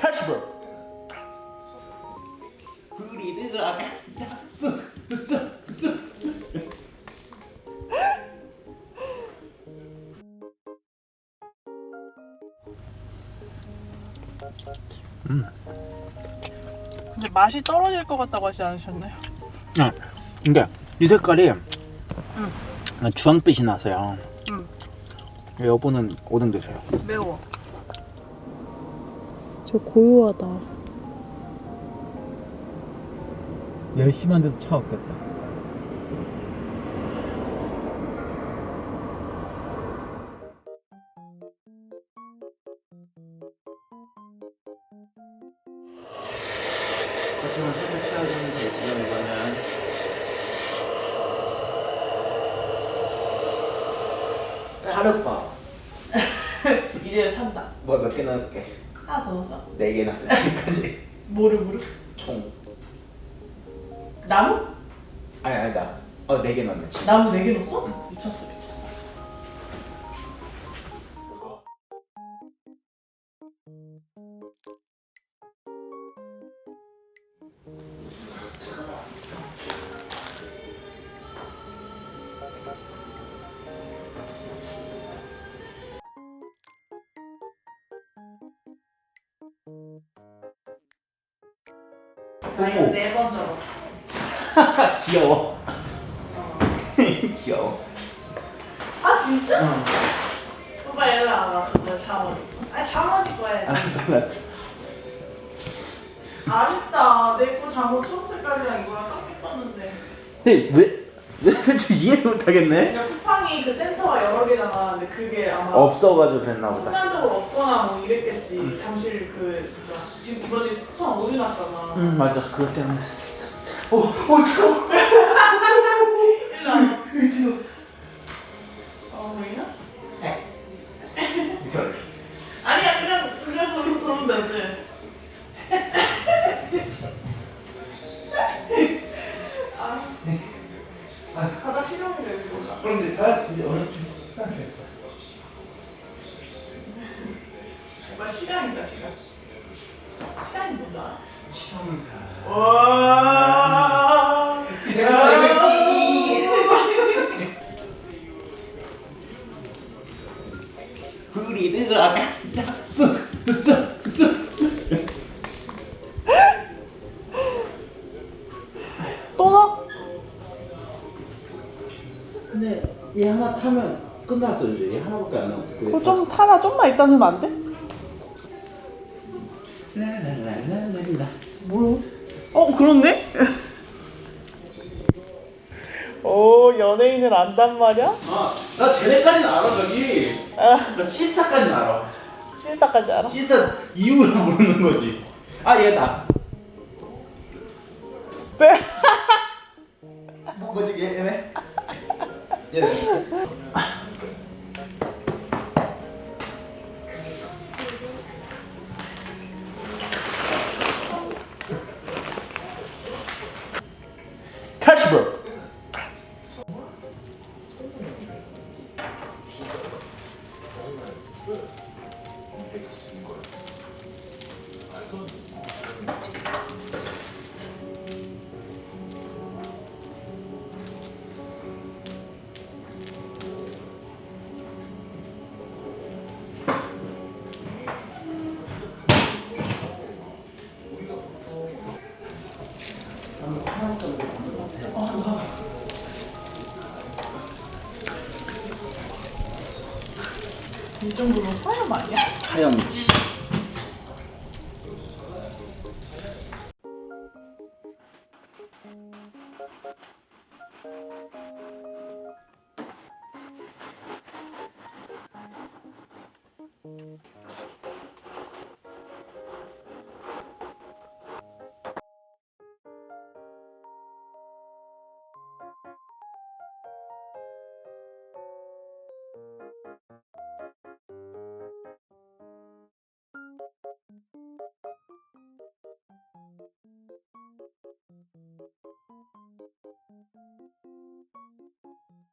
캐시볼 우리들아 쑥, 쑥, 쑥. 음. 근데 맛이 떨어질 것 같다고 하지 않으셨나요? 아, 응. 근데 이 색깔이 주황빛이 나서요. 음. 여보는 오뎅 드세요. 매워. 저 고요하다. 열심히 한 데도 차 없겠다. 버튼을 살짝 씌워주면 되고요, 이거는. 하룻밤. 이제 탄다. 뭐 몇 개 넣을게? 하나 더 넣어서. 네개 넣었어, 지금까지. 뭐를 뭐를? 총. 나무? 아니, 아니다. 어, 네개 지금. 나무 4개 넣었어? 미쳤어 미쳤어. 나 이거 오. 네번 적었어. 귀여워. 귀여워. 아 진짜? 응. 오빠 일로 와봐. 너 잠옷. 아 잠옷 입고 해야지. 아. 아쉽다. 내 거 잠옷 초록색깔이랑 이거랑 딱 예뻤는데. 근데 왜, 왜 도대체 이해를 못하겠네? 그냥 쿠팡이 그 센터가 여러 개 나가는데 그게 아마 없어가지고 그랬나 보다. 순간적으로 없거나 뭐 이랬겠지. 잠실 그 지금 이번에 쿠팡 어디 났잖아. 응, 맞아. 그것 때문에 그랬을 수 있어. 어, 어, 잠깐만. 일로 와. 지금. 어 보이나? 이렇게. 아니야 그냥 그냥 저로 들어오면 되지. 아, 아, 바다 실험이래 이거 몰라. 그럼 이제 다 이제 어느 좀. 오빠 시간이다 시간. 와. 우리. 쑥, 쑥, 쑥. 또 넣어? 근데 얘 하나 타면 끝났어 이제. 얘 하나밖에 안 남았어. 그거 좀 타나 좀만 이따 넣으면 안 돼? 라라라라라라. 뭐야? 어 그렇네? 오 연예인을 안단 말이야? 아, 나 쟤네까지는 알아 저기. 아 나 시스타까지는 알아. 시스타까지 알아? 시스타 이유를 모르는 거지. 아 얘다. 빼. 뭐지 얘 얘네? 얘네. Good. 이 정도로 화염 아니야? 화염이지.